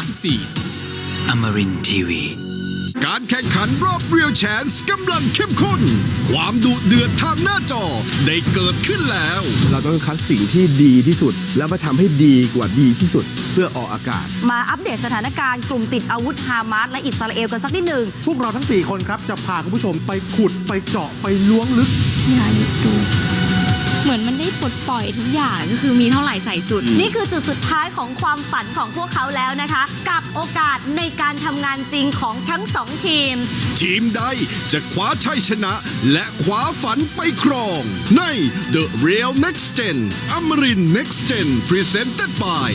34 Amarin Tiwi. การแข่งขันรอบเรียลแชนส์กำลังเข้มข้น ความดุเดือดทางหน้าจอได้เกิดขึ้นแล้ว เราต้องคัดสิ่งที่ดีที่สุด แล้วมาทำให้ดีกว่าดีที่สุด เพื่อออกอากาศ มาอัปเดตสถานการณ์กลุ่มติดอาวุธฮามาสและอิสราเอลกันสักนิดหนึ่ง พวกเราทั้ง 4 คนครับ จะพาคุณผู้ชมไปขุดไปเจาะไปล้วงลึกอย่าหยุด ปลดปล่อยทุกอย่างก็คือมีเท่าไหร่ใส่สุด นี่คือจุดสุดท้ายของความฝันของพวกเขาแล้วนะคะ กับโอกาสในการทำงานจริงของทั้งสองทีม ทีมใดจะคว้าชัยชนะ และคว้าฝันไปครอง ใน The Real Next Gen Amarin Next Gen Presented by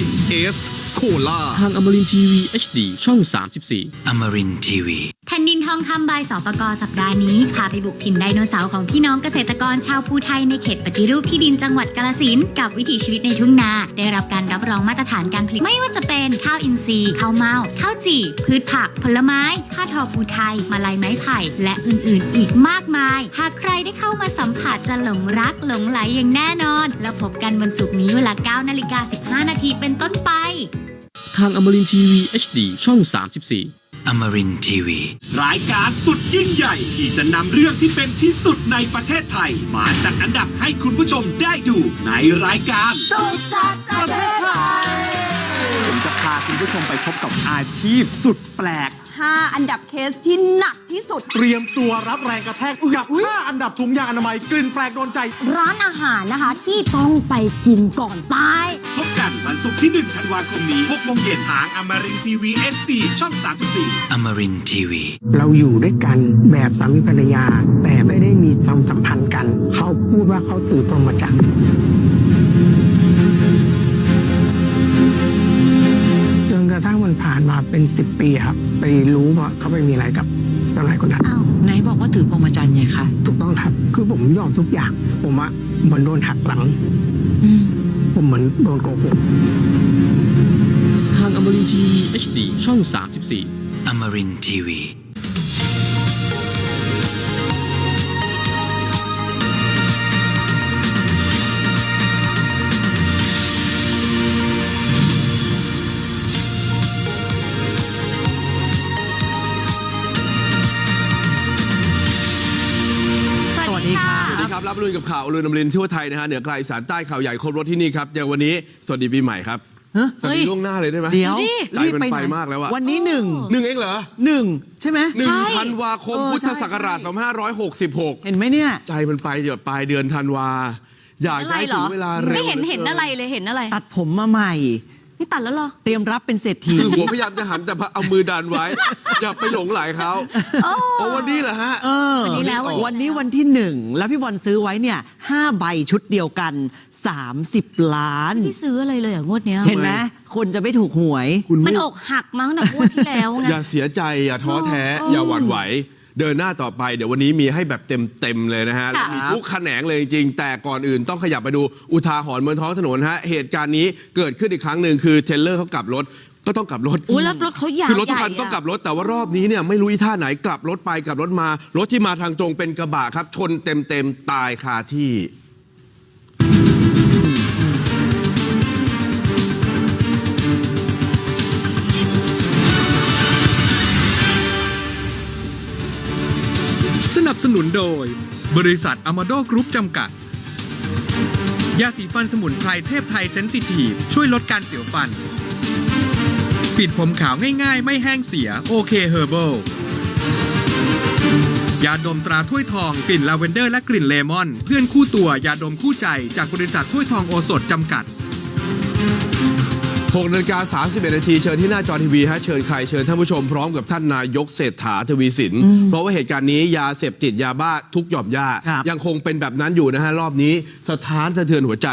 Ace Cola ทางอมรินทีวี HD ช่อง 34 Amarin Tiwi. แผ่นดินทองคำใบายสปกสัปดาห์นี้ พาไปบุกถิ่นไดโนเสาร์ของพี่น้องเกษตรกรชาวภูไทยในเขตปฏิรูปที่ดินจังหวัดกาลสินธุ์กับวิถีชีวิตในทุ่งนา ได้รับการรับรองมาตรฐานการผลิต ไม่ว่าจะเป็นข้าวอินทรีย์ข้าวเมาข้าวจี่ พืชผัก ผลไม้ผ้าทอภูไทย มาลายไม้ไผ่ และอื่นๆ อีกมากมาย หากใครได้เข้ามาสัมผัสจะหลงรักหลงไหลอย่างแน่นอน แล้วพบกันวันศุกร์นี้เวลา9นาฬิกา15นาทีเป็นต้นไป ทางอมรินทีวี HD ช่อง 34 Amarin Tiwi. รายการสุดยิ่งใหญ่ ที่จะนำเรื่องที่เป็นที่สุดในประเทศไทย มาจัดอันดับให้คุณผู้ชมได้ดูในรายการผมจะพาคุณผู้ชมไปพบกับอาชีพสุดแปลก5 อันดับเคสที่หนักที่สุด เตรียมตัวรับแรงกระแทกกับ5อันดับถุงยางอนามัยกลิ่นแปลกโดนใจ ร้านอาหารนะคะที่ต้องไปกินก่อนตาย พบกันวันศุกร์ที่1ธันวาคมนี้6โมงเย็นทางอมรินทีวี SD ช่อง 34 Amarin Tiwi. เราอยู่ด้วยกันแบบสามีภรรยา แต่ไม่ได้มีความสัมพันธ์กัน เขาพูดว่าเขาตื่นพรหมจรรย์จนกระทั่งมันผ่านมาเป็นสิบปีครับ ไปรู้ว่าเขาไปมีอะไรกับเจ้านายคนนั้นไหนบอกว่าถือพรหมจรรย์ไงคะถูกต้องครับ คือผมยอมทุกอย่าง ผมว่าเหมือนโดนหักหลัง ผมเหมือนโดนโกหกทางอมรินทีวี HD ช่อง 34 Amarin Tiwi. ส ครับรับรุ่นกับข่าวลุยนำรินทั่วไทยนะฮะเหนือไกลอีสานใต้ข่าวใหญ่ครบรถที่นี่ครับอย่างวันนี้สวัสดีปีใหม่ครับสวัสดีล่วงหน้าเลยได้ไหมเดี๋ยวใจมันไปมากแล้วอะวันนี้หนึ่งหนึ่งเองเหรอหนึ่งใช่ไหมหนึ่งใช่ธันวาคมเออพุทธใช่ศักราชใช่2566 เห็นไหมเนี่ย ใจมันไปเดี๋ยวปลายเดือนธันวาอยากอะจะไรให้เหรถึองเวลาเร็วไม่เห็นลือเห็นอะไรเลยเห็นอะไร ตัดผมมาใหม่ นี่ตัดแล้วเหรอ เตรียมรับเป็นเศรษฐี คือหัวพยายามจะหันแต่เอามือดันไว้ อย่าไปหลงไหลเขาโอ้โอ้วันนี้เหรอฮะ เออวันนี้แล้ววันนี้วันที่หนึ่งแล้วพี่บอลซื้อไว้เนี่ยห้าใบชุดเดียวกัน 30 ล้าน ไม่ซื้ออะไรเลยเหรองวดเนี้ยเห็นไหมคนจะไม่ถูกหวย คุณมันไม่อกหักมั้งแต่งวดที่แล้วไง อย่าเสียใจ อย่าท้อแท้เอออย่าหวั่นไหว เดินหน้าต่อไปเดี๋ยววันนี้มีให้แบบเต็มๆเลยนะฮะค่ะมีทุกแขนงเลยจริงๆแต่ก่อนอื่นต้องขยับไปดูอุทาหรณ์บนท้องถนนฮะเหตุการณ์นี้เกิดขึ้นอีกครั้งหนึ่งคือเทรลเลอร์เขากลับรถก็ต้องกลับรถ อุ้ยแล้วรถเขายาวคือรถทุกคันใหญ่ะต้องกลับรถแต่ว่ารอบนี้เนี่ยไม่รู้อีท่าไหนกลับรถไปกลับรถมา รถที่มาทางตรงเป็นกระบะครับ ชนเต็มๆตายคาที่ โดย บริษัทอ m มาโดกรุ๊ปจำกัด ยาสีฟันสมุนไพรเทพไทยเซนซิทีฟช่วยลดการเสียวฟัน ปิดผมขาวง่ายๆ ไม่แห้งเสียโอเคเฮอร์เบิลยาดมตราถ้วยทองกลิ่นลาเวนเดอร์และกลิ่นเลมอน เพื่อนคู่ตัวยาดมคู่ใจจากบริษัทถ้วยทองโอสถจำกัด 6นาฬิกา31นาทีเชิญที่หน้าจอทีวีฮะเชิญใครเชิญท่านผู้ชมพร้อมกับท่านนายกเศรษฐาทวีสิน เพราะว่าเหตุการณ์นี้ยาเสพติดยาบ้าทุกหย่อมย่าครับยังคงเป็นแบบนั้นอยู่นะฮะรอบนี้สถานสะเทือนหัวใจ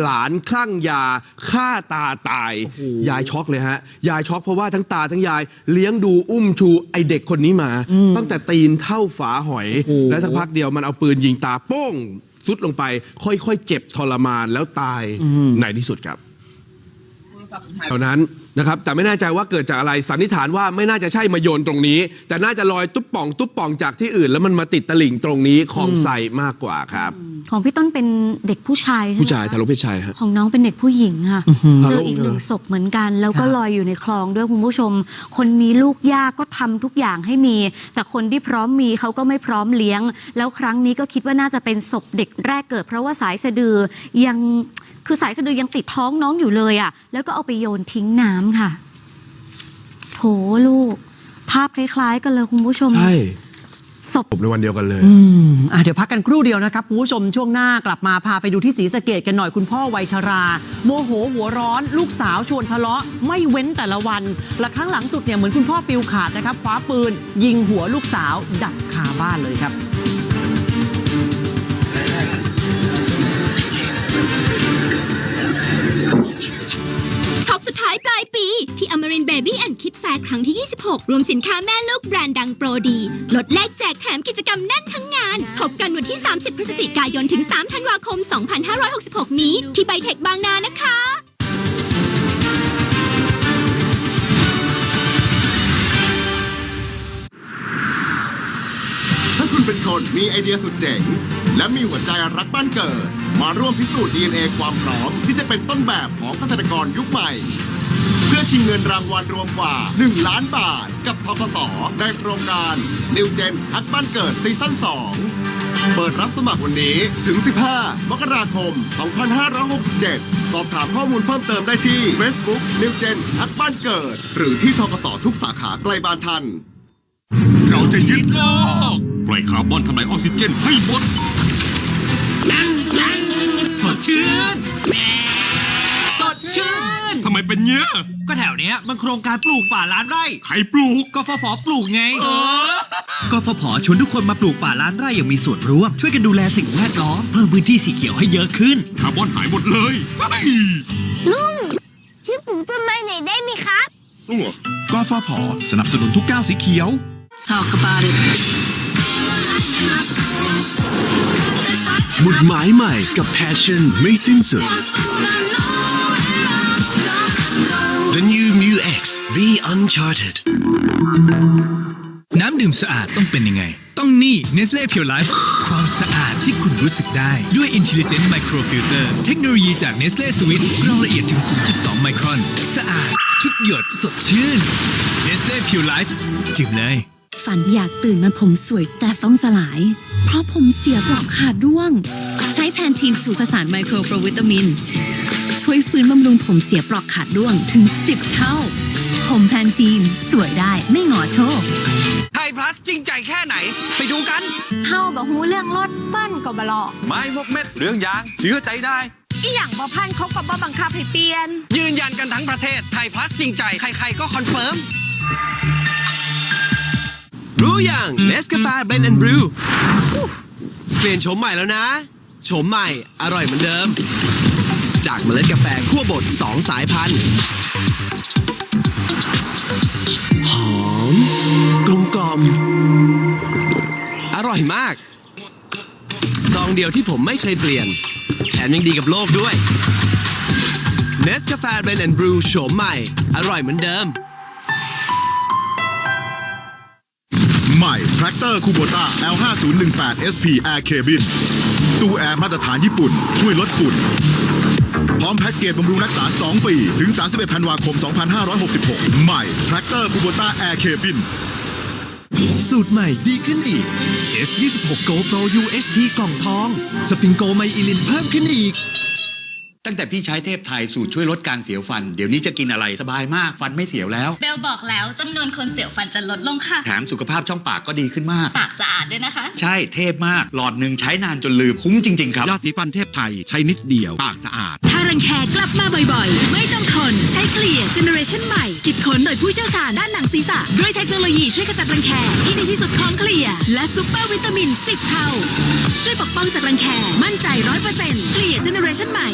หลานคลั่งยาฆ่าตาตาย ยายช็อกเลยฮะ ยายช็อกเพราะว่าทั้งตาทั้งยายเลี้ยงดูอุ้มชูไอเด็กคนนี้มา ตั้งแต่ตีนเท่าฝาหอย โอ้โห และสักพักเดียวมันเอาปืนยิงตาโป้งสุดลงไป ค่อยๆเจ็บทรมานแล้วตายในที่สุดครับ เท่านั้น นะครับแต่ไม่แน่ใจว่าเกิดจากอะไรสันนิษฐานว่าไม่น่าจะใช่มาโยนตรงนี้ แต่น่าจะลอยตุ๊บป่อง ตุ๊บป่องจากที่อื่น แล้วมันมาติดตลิ่งตรงนี้ของใส่มากกว่าครับ ของพี่ต้นเป็นเด็กผู้ชายใช่ไหมผู้ชายคะทารกเพศชายฮะ ของน้องเป็นเด็กผู้หญิงค่ะอื้อหือเจออีกหนึ่งศพเหมือนกัน แล้วก็ครับลอยอยู่ในคลองด้วยคุณผู้ชม คนมีลูกยากก็ทำทุกอย่างให้มี แต่คนที่พร้อมมีเขาก็ไม่พร้อมเลี้ยง แล้วครั้งนี้ก็คิดว่าน่าจะเป็นศพเด็กแรกเกิด เพราะว่าสายสะดือยังคือสายสะดือยังติดท้องน้องอยู่เลยอะแล้วก็เอาไปโยนทิ้งน้ำค่ะ โถลูก ภาพคล้ายๆ กันเลยคุณผู้ชม ใช่ศพผมในวันเดียวกันเลย อืมอะเดี๋ยวพักกันครู่เดียวนะครับคุณผู้ชมช่วงหน้ากลับมาพาไปดูที่ศรีสะเกดกันหน่อยคุณพ่อวัยชรา โมโหหัวร้อน ลูกสาวชวนทะเลาะ ไม่เว้นแต่ละวันและครั้งหลังสุดเนี่ยเหมือนคุณพ่อปิวขาดนะครับคว้าปืน ยิงหัวลูกสาวดับคาบ้านเลยครับ สุดท้ายปลายปี ที่ Amarin Baby and Kid Fair ครั้งที่ 26 รวมสินค้าแม่ลูกแบรนด์ดังโปรดี ลดแลกแจกแถมกิจกรรมแน่นทั้งงาน พบกันวันที่ 30 พฤศจิกายนถึง 3 ธันวาคม 2566 นี้ ที่ไบเทคบางนานะคะ นมีไอเดียสุดเจ๋ง และมีหัวใจรักบ้านเกิด มาร่วมพิสูจน์ DNA ความพร้อมที่จะเป็นต้นแบบของเกษตรกรยุคใหม่ เพื่อชิงเงินรางวัลรวมกว่า 1 ล้านบาท กับทกสในโครงการ New Gen ฮักบ้านเกิดซีซั่น 2 เปิดรับสมัครวันนี้ถึง 15 มกราคม 2567 สอบถามข้อมูลเพิ่มเติมได้ที่ Facebook New Gen ฮักบ้านเกิด หรือที่ทกสทุกสาขาใกล้บ้านท่านเราจะยึดโลก ปล่อยคาร์บอนทำลายออกซิเจนให้หมดสดชื่นสดชื่น ทำไมเป็นเงี้ย ก็แถวเนี้ยมันโครงการปลูกป่าล้านไร่ ใครปลูก กฟผปลูกไงกฟผชวนทุกคนมาปลูกป่าล้านไร่อย่างมีส่วนร่วม ช่วยกันดูแลสิ่งแวดล้อม เพิ่มพื้นที่สีเขียวให้เยอะขึ้น คาร์บอนหายหมดเลยเฮ้ยลุงช่วยปลูกต้นไม้หน่อยได้ไหมครับ กฟผสนับสนุนทุกก้าวสีเขียว Talk about it หมุดหมายใหม่กับ Passion ไม่สิ้นสุด The new Mu X Be Uncharted น้ำดื่มสะอาดต้องเป็นยังไง ต้องนี่ Nestle Pure Life ความสะอาดที่คุณรู้สึกได้ด้วย Intelligent Microfilter เทคโนโลยีจาก Nestle Swiss กรองละเอียดถึง 0.2 ไมครอน สะอาด ทุกหยดสดชื่น Nestle Pure Life ดื่มเลย ฝันอยากตื่นมาผมสวยแต่ฟ้องสลาย เพราะผมเสียปลอกขาดร่วง ใช้แพนทีนสูตรผสานไมโครโปรวิตามิน ช่วยฟื้นบำรุงผมเสียปลอกขาดร่วงถึง 10 เท่า ผมแพนทีนสวยได้ไม่หงอโชคไทยพลัสจริงใจแค่ไหน ไปดูกัน เฮาบอกหูเรื่องรถเปิ้นก็บลอไม้พวกเม็ดเรื่องยางเชื่อใจได้อีหยังบ่พันเขาก็บ่บังคับให้เปลี่ยน ยืนยันกันทั้งประเทศไทยพลัสจริงใจใครๆก็คอนเฟิร์ม รู้อย่างเนสกาแฟเบนแอนด์บรูเปลี่ยนโฉมใหม่แล้วนะโฉมใหม่อร่อยเหมือนเดิม จากเมล็ดกาแฟคั่วบด2 สายพันธุ์หอมกลมกล่อมอร่อยมาก ซองเดียวที่ผมไม่เคยเปลี่ยน แถมยังดีกับโลกด้วยเนสกาแฟเบนแอนด์บรูโฉมใหม่ อร่อยเหมือนเดิม ใหม่ Tractor Kubota L5018 SP Air Cabin ตู้แอร์มาตรฐานญี่ปุ่น ช่วยลดฝุ่น พร้อมแพ็กเกจบำรุงรักษา 2 ปี ถึง 31 ธันวาคม 2566 ใหม่ Tractor Kubota Air Cabin สูตรใหม่ดีขึ้นอีก S26 Go Pro UHT กล่องทอง สฟิงโกไมอิลินเพิ่มขึ้นอีก ตั้งแต่พี่ใช้เทพไทยสูตรช่วยลดการเสียวฟัน เดี๋ยวนี้จะกินอะไรสบายมากฟันไม่เสียวแล้ว เบลบอกแล้วจำนวนคนเสียวฟันจะลดลงค่ะ แถมสุขภาพช่องปากก็ดีขึ้นมาก ปากสะอาดด้วยนะคะ ใช่เทพมาก หลอดหนึ่งใช้นานจนลืมคุ้มจริง ๆ ครับ ยาสีฟันเทพไทยใช้นิดเดียว ปากสะอาด ถ้ารังแคกลับมาบ่อยๆ ไม่ต้องทนใช้เกลี่ยเจเนอเรชันใหม่คิดค้นโดยผู้เชี่ยวชาญด้านหนังศีรษะด้วยเทคโนโลยีช่วยขจัดรังแคที่ดีที่สุดของเกลี่ยและซุปเปอร์วิตามิน 10 เท่า ช่วยปกป้องจากรังแคมั่นใจ100%เกลี่ยเจเนอเรชันใหม่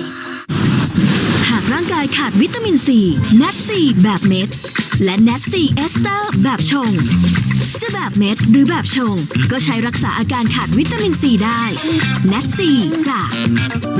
หากร่างกายขาดวิตามินซีเนตซีแบบเม็ด และเนตซีเอสเตอร์แบบชง จะแบบเม็ดหรือแบบชง ก็ใช้รักษาอาการขาดวิตามินซีได้เนตซีจาก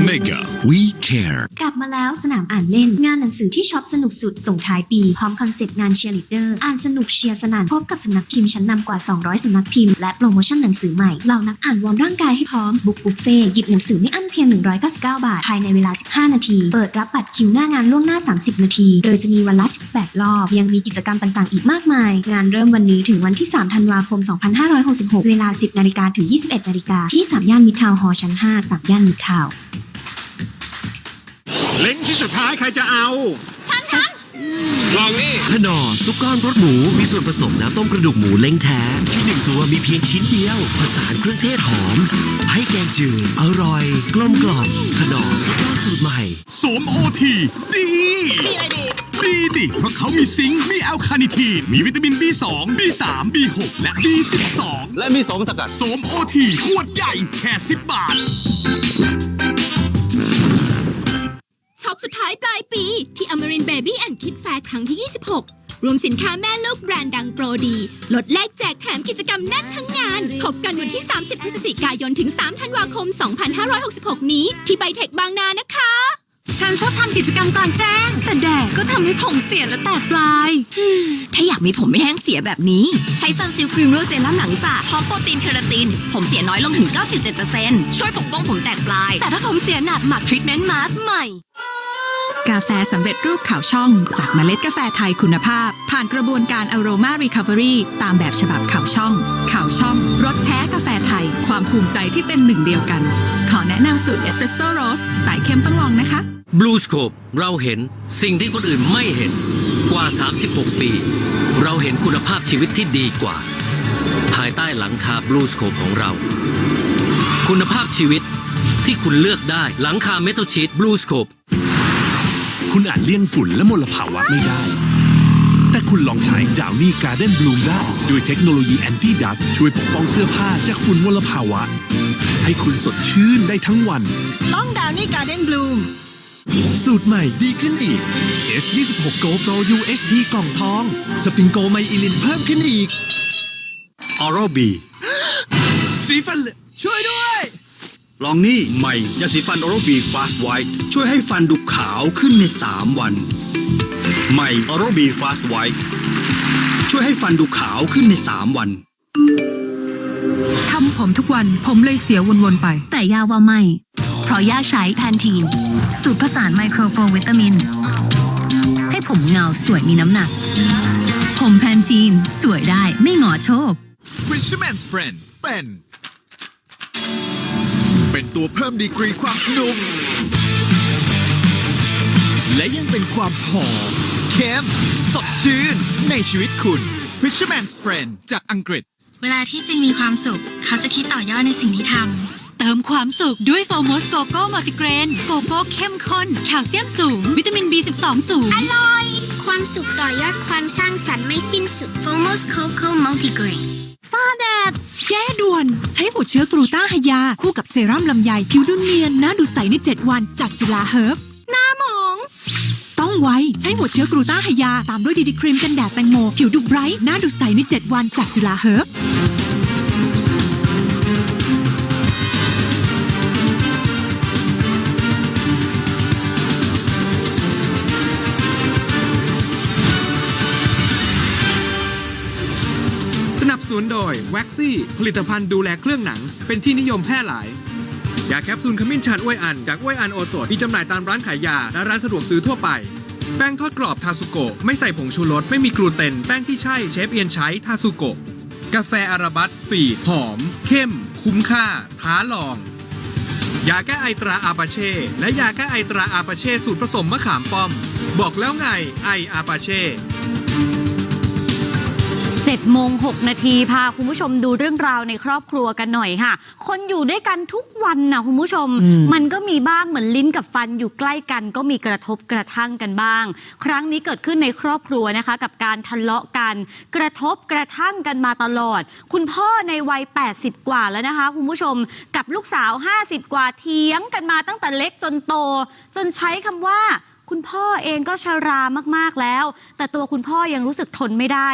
Mega We Care กลับมาแล้วสนามอ่านเล่นงานหนังสือที่ช็อปสนุกสุดส่งท้ายปี พร้อมคอนเซปต์งานเชียร์ลีดเดอร์ อ่านสนุกเชียร์สนานพบกับสำนักพิมพ์ชั้นนำกว่า 200สำนักพิมพ์และโปรโมชั่นหนังสือใหม่เหล่านักอ่านวอร์มร่างกายให้พร้อมบุ๊กบุฟเฟ่หยิบหนังสือไม่อั้นเพียง 199 บาทภายในเวลา 15 นาทีเปิดรับบัตรคิวหน้างานล่วงหน้า 30 นาที โดยจะมีวันละ 18 รอบ ยังมีกิจกรรมต่างๆ อีกมากมาย งานเริ่มวันนี้ถึงวันที่ 3 ธันวาคม 2566 เวลา 10 นาฬิกาถึง 21 นาฬิกาที่ 3 ย่านมิทาวฮอลล์ชั้น 5 3 ย่านมิทาว เล้งที่สุดท้ายใครจะเอา ลองนี่ขนอซุปก้อนรสหมูมีส่วนผสมน้ำต้มกระดูกหมูเล้งแท้ ที่หนึ่งตัวมีเพียงชิ้นเดียว ผสานเครื่องเทศหอม ให้แกงจืดอร่อย กลมกล่อมขนอซุปก้อนสูตรใหม่สวมโอทีดีดีอะไรดีดีดิ เพราะเขามีซิงค์มีแอลคาเนิทีน มีวิตามิน B2 B3 B6 และ B12 และมีสมสกัดสวมโอทีขวดใหญ่แค่ 10 บาทช็ อปสุดท้ายปลายปี ที่ Amarin Baby and Kid Fair ครั้งที่ 26 รวมสินค้าแม่ลูกแบรนด์ดังโปรดี ลดแลกแจกแถมกิจกรรมแน่นทั้งงานพบกันวันที่ 30 พฤศจิกายนถึง 3 ธันวาคม 2566 นี้ ที่ไบเทคบางนานะคะ ฉันชอบทำกิจกรรมกลางแจ้ง แต่แดดก็ทำให้ผมเสียและแตกปลาย ถ้าอยากมีผมไม่แห้งเสียแบบนี้ ใช้ซันซิลครีมโรเซรั่มหนังสระพร้อมโปรตีนเคราติน ผมเสียน้อยลงถึง 97%ช่วยปกป้องผมแตกปลาย แต่ถ้าผมเสียหนักหมักทรีทเมนต์มาสใหม่ กาแฟสำเร็จรูปขาวช่อง จากเมล็ดกาแฟไทยคุณภาพ ผ่านกระบวนการ Aroma Recovery ตามแบบฉบับขาวช่องขาวช่องรสแท้กาแฟไทย ความภูมิใจที่เป็นหนึ่งเดียวกัน ขอแนะนำสูตรเอสเปรสโซ่โรสสายเข้มต้องลองนะคะบลูสโคปเราเห็นสิ่งที่คนอื่นไม่เห็นกว่า 36 ปี เราเห็นคุณภาพชีวิตที่ดีกว่า ภายใต้หลังคาบลูสโคปของเรา คุณภาพชีวิตที่คุณเลือกได้หลังคาเมทัลชีตบลูสโคปคุณอาจเลี่ยงฝุ่นและมลภาวะไม่ได้ แต่คุณลองใช้ดาวนี่การ์เด้นบลูมได้ด้วยเทคโนโลยีแอนตี้ดัสช่วยปกป้องเสื้อผ้าจากฝุ่นมลภาวะ ให้คุณสดชื่นได้ทั้งวัน ต้องดาวนี่การ์เด้นบลูมสูตรใหม่ดีขึ้นอีก S26 Go Pro UHT กล่องทอง สฟิงโกไมอิลินเพิ่มขึ้นอีก Oral B สีฟันเหลืองช่วยด้วย ลองนี่ใหม่ยาสีฟัน Oral B Fast White ช่วยให้ฟันดูขาวขึ้นใน 3 วัน ใหม่ Oral B Fast White ช่วยให้ฟันดูขาวขึ้นใน 3 วันทำผมทุกวันผมเลยเสียวนๆไป แต่ย่าว่าไม่ เพราะย่าใช้แพนทีน สูตรผสานไมโครโปรวิตามิน ให้ผมเงาสวยมีน้ำหนัก ผมแพนทีนสวยได้ไม่หงอโชค Fisherman's Friend เป็น เป็นตัวเพิ่มดีกรีความสนุก และยังเป็นความหอมเข้มสดชื่น ในชีวิตคุณ Fisherman's Friend จากอังกฤษ เวลาที่จริงมีความสุข เขาจะคิดต่อยอดในสิ่งที่ทำเติมความสุขด้วยโฟมอสโกโก้มัลติเกรน โกโก้เข้มข้นแคลเซียมสูง วิตามิน B12 สูง อร่อย ความสุขต่อยอดความสร้างสรรค์ไม่สิ้นสุด Fomos Coco Multigrain ฝ้าแดด แก้ด่วน ใช้หัวเชื้อกรูต้าไฮยา คู่กับเซรั่มลำไยผิวดูเนียนหน้าดูใสใน 7 วันจากจุฬาเฮิร์บหน้าหมอง ต้องไวใช้หัวเชื้อกรูต้าไฮยา ตามด้วยดีดีครีมกันแดดแตงโม ผิวดูไบรท์หน้าดูใสใน 7 วันจากจุฬาเฮิร์บ นุนโดยแว็กซี่ผลิตภัณฑ์ดูแลเครื่องหนัง เป็นที่นิยมแพร่หลาย ยาแคปซูลขมิ้นชันอ้วยอัน จากอ้วยอันโอสถมีจำหน่ายตามร้านขายยา และร้านสะดวกซื้อทั่วไป แป้งทอดกรอบทาสุโกะไม่ใส่ผงชูรสไม่มีกลูเตน แป้งที่ใช่เชฟเอียนใช้ทาสุโกะกาแฟอาราบัสสปีดหอม เข้ม คุ้มค่า ท้าลอง ยาแก้ไอตราอาปาเช่ และยาแก้ไอตราอาปาเช่สูตรผสมมะขามป้อม บอกแล้วไงไออาปาเช่ 7โมง6นาทีพาคุณผู้ชมดูเรื่องราวในครอบครัวกันหน่อยค่ะ คนอยู่ด้วยกันทุกวันนะคุณผู้ชมอืมมันก็มีบ้างเหมือนลิ้นกับฟันอยู่ใกล้กันก็มีกระทบกระทั่งกันบ้าง ครั้งนี้เกิดขึ้นในครอบครัวนะคะ กับการทะเลาะกัน กระทบกระทั่งกันมาตลอด คุณพ่อในวัย 80 กว่าแล้วนะคะ คุณผู้ชมกับลูกสาว 50 กว่าเถียงกันมาตั้งแต่เล็กจนโต จนใช้คำว่า คุณพ่อเองก็ชรามากๆแล้ว แต่ตัวคุณพ่อยังรู้สึกทนไม่ได้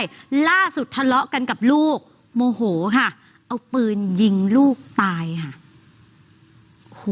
ล่าสุดทะเลาะกันกับลูก โมโหค่ะ เอาปืนยิงลูกตายค่ะโห